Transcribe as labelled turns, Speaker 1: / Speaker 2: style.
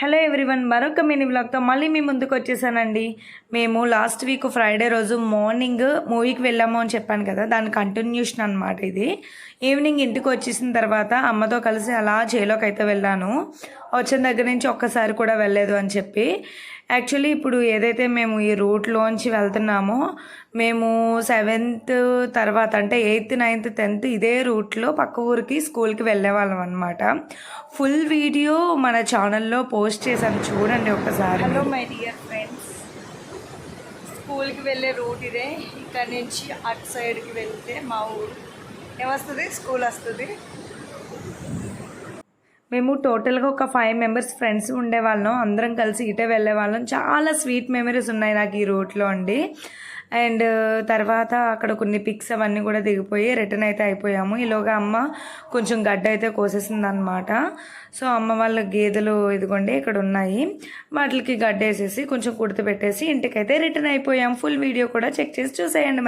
Speaker 1: Hello everyone మరొక mini బ్లాగ్తో మళ్ళీ మీ ముందుకు వచ్చేసానండి. మేము లాస్ట్ వీక్ ఫ్రైడే రోజు మార్నింగ్ మూవీకి వెళ్ళాము అని చెప్పాను కదా దాని కంటిన్యూషన్ అనమాట ఇది. ఈవినింగ్ ఇంటికి వచ్చేసిన తర్వాత అమ్మతో కలిసి అలా చేలోకి అయితే వెళ్ళాను. వచ్చిన దగ్గర నుంచి ఒక్కసారి కూడా వెళ్ళలేదు అని చెప్పి. యాక్చువల్లీ ఇప్పుడు ఏదైతే మేము ఈ రూట్లోంచి వెళ్తున్నామో మేము సెవెంత్ తర్వాత అంటే ఎయిత్ నైన్త్ టెన్త్ ఇదే రూట్లో పక్క ఊరికి స్కూల్కి వెళ్ళేవాళ్ళం అనమాట ఫుల్ వీడియో మన ఛానల్లో పోస్ట్ చేశాను. చూడండి ఒకసారి.
Speaker 2: హలో మై డియర్ ఫ్రెండ్స్ స్కూల్కి వెళ్ళే రూట్ ఇదే. ఇక్కడ నుంచి అటు సైడ్కి వెళ్తే మా ఊరు. ఏమొస్తుంది? స్కూల్ వస్తుంది.
Speaker 1: మేము టోటల్గా ఒక ఫైవ్ మెంబర్స్ ఫ్రెండ్స్ ఉండేవాళ్ళం. అందరం కలిసి ఇటే వెళ్ళేవాళ్ళం. చాలా స్వీట్ మెమరీస్ ఉన్నాయి నాకు ఈ రూట్లో అండి. అండ్ uh, తర్వాత అక్కడ కొన్ని పిక్స్ అవన్నీ కూడా దిగిపోయి రిటర్న్ అయితే అయిపోయాము. ఈలోగా అమ్మ కొంచెం గడ్డ అయితే కోసేసింది అనమాట సో అమ్మ వాళ్ళ గేదెలు ఇదిగోండి ఇక్కడ ఉన్నాయి. వాటికి గడ్డ వేసేసి కొంచెం కుడితి పెట్టేసి ఇంటికైతే రిటర్న్ అయిపోయాము ఫుల్ వీడియో కూడా చెక్ చేసి చూసేయండి